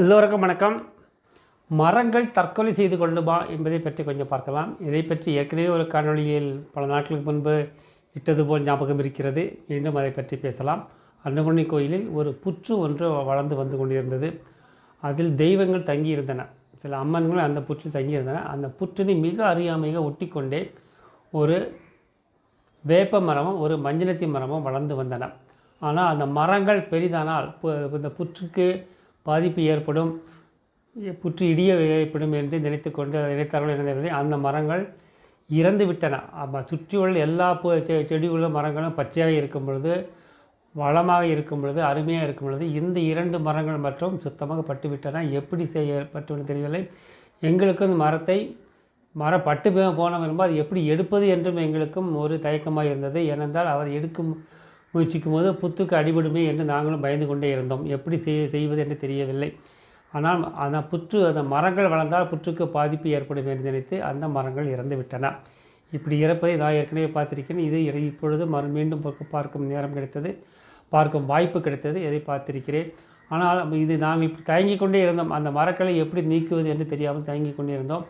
எல்லோருக்கும் வணக்கம். மரங்கள் தற்கொலை செய்து கொள்ளுமா என்பதை பற்றி கொஞ்சம் பார்க்கலாம். இதை பற்றி ஏற்கனவே ஒரு காணொளியில் பல நாட்களுக்கு முன்பு இட்டது போல் ஞாபகம் இருக்கிறது. மீண்டும் அதை பற்றி பேசலாம். அன்னகுண்ணி கோயிலில் ஒரு புற்று ஒன்று வளர்ந்து வந்து கொண்டிருந்தது. அதில் தெய்வங்கள் தங்கியிருந்தன. சில அம்மன்கள் அந்த புற்று தங்கியிருந்தன. அந்த புற்றினை மிக அறியாமையாக ஒட்டிக்கொண்டே ஒரு வேப்ப மரமும் ஒரு மஞ்சளத்தி மரமும் வளர்ந்து வந்தன. ஆனால் அந்த மரங்கள் பெரிதானால் இந்த புற்றுக்கு பாதிப்பு ஏற்படும் புற்று இடிய ஏற்படும் என்று நினைத்து கொண்டு அதை நினைத்தார்கள் என்ன அந்த மரங்கள் இறந்து விட்டன. சுற்றியுள்ள எல்லா பு செடி உள்ள மரங்களும் பச்சையாக இருக்கும் பொழுது வளமாக இருக்கும் பொழுது அருமையாக இருக்கும் பொழுது இந்த இரண்டு மரங்கள் மற்றும் சுத்தமாக பட்டுவிட்டன எப்படி செய்ய பட்டுவிட்டது தெரியவில்லை. எங்களுக்கு அந்த மரத்தை மரம் பட்டு போன விரும்ப அது எப்படி எடுப்பது என்றும் எங்களுக்கும் ஒரு தயக்கமாக இருந்தது. ஏனென்றால் அவர் எடுக்கும் முயற்சிக்கும் போது புத்துக்கு அடிபடுமே என்று நாங்களும் பயந்து கொண்டே இருந்தோம். எப்படி செய் செய்வது என்று தெரியவில்லை. ஆனால் அந்த புற்று அந்த மரங்கள் வளர்ந்தால் புற்றுக்கு பாதிப்பு ஏற்படும் என்று நினைத்து அந்த மரங்கள் இறந்து விட்டன. இப்படி இறப்பதை நான் ஏற்கனவே பார்த்திருக்கிறேன். இது இப்பொழுது மறு மீண்டும் பார்க்கும் நேரம் கிடைத்தது. பார்க்கும் வாய்ப்பு கிடைத்தது இதை பார்த்திருக்கிறேன். ஆனால் இது நாங்கள் இப்படி தயங்கிக் கொண்டே இருந்தோம். அந்த மரக்களை எப்படி நீக்குவது என்று தெரியாமல் தயங்கி கொண்டே இருந்தோம்.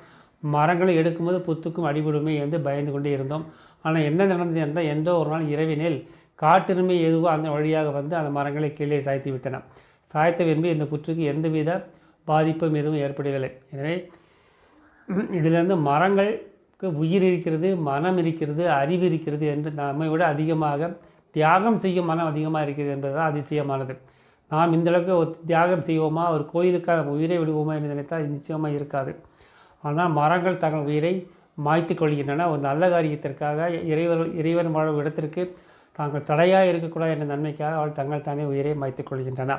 மரங்களை எடுக்கும்போது புத்துக்கும் அடிபடுமே என்று பயந்து கொண்டே இருந்தோம். ஆனால் என்ன நடந்தது என்றால் எந்தோ ஒரு நாள் இரவினில் காட்டெருமை எதுவோ அந்த வழியாக வந்து அந்த மரங்களை கீழே சாய்த்து விட்டன. சாய்த்த விரும்பி இந்த புற்றுக்கு எந்தவித பாதிப்பும் எதுவும் ஏற்படவில்லை. எனவே இதிலிருந்து மரங்களுக்கு உயிர் இருக்கிறது மனம் இருக்கிறது அறிவு இருக்கிறது என்று நம்மை விட அதிகமாக தியாகம் செய்யும் மனம் அதிகமாக இருக்கிறது என்பதுதான் அதிசயமானது. நாம் இந்தளவுக்கு ஒரு தியாகம் செய்வோமா? ஒரு கோயிலுக்காக உயிரை விடுவோமா என்று நினைத்தால் அது நிச்சயமாக இருக்காது. ஆனால் மரங்கள் தங்கள் உயிரை மாய்த்து கொள்கின்றன. ஒரு நல்ல காரியத்திற்காக இறைவர் இறைவன் வாழும் இடத்திற்கு தாங்கள் தடையாக இருக்கக்கூடாது என்ற நன்மைக்காக அவள் தங்கள் தானே உயிரை மாய்த்துக் கொள்கின்றன.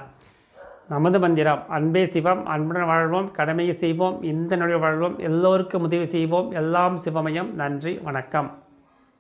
நமது மந்திரம் அன்பே சிவம் அன்புடன் வாழ்வோம் கடமையை செய்வோம் இந்த நொழி வாழ்வோம் எல்லோருக்கும் உதவி செய்வோம் எல்லாம் சிவமயம். நன்றி வணக்கம்.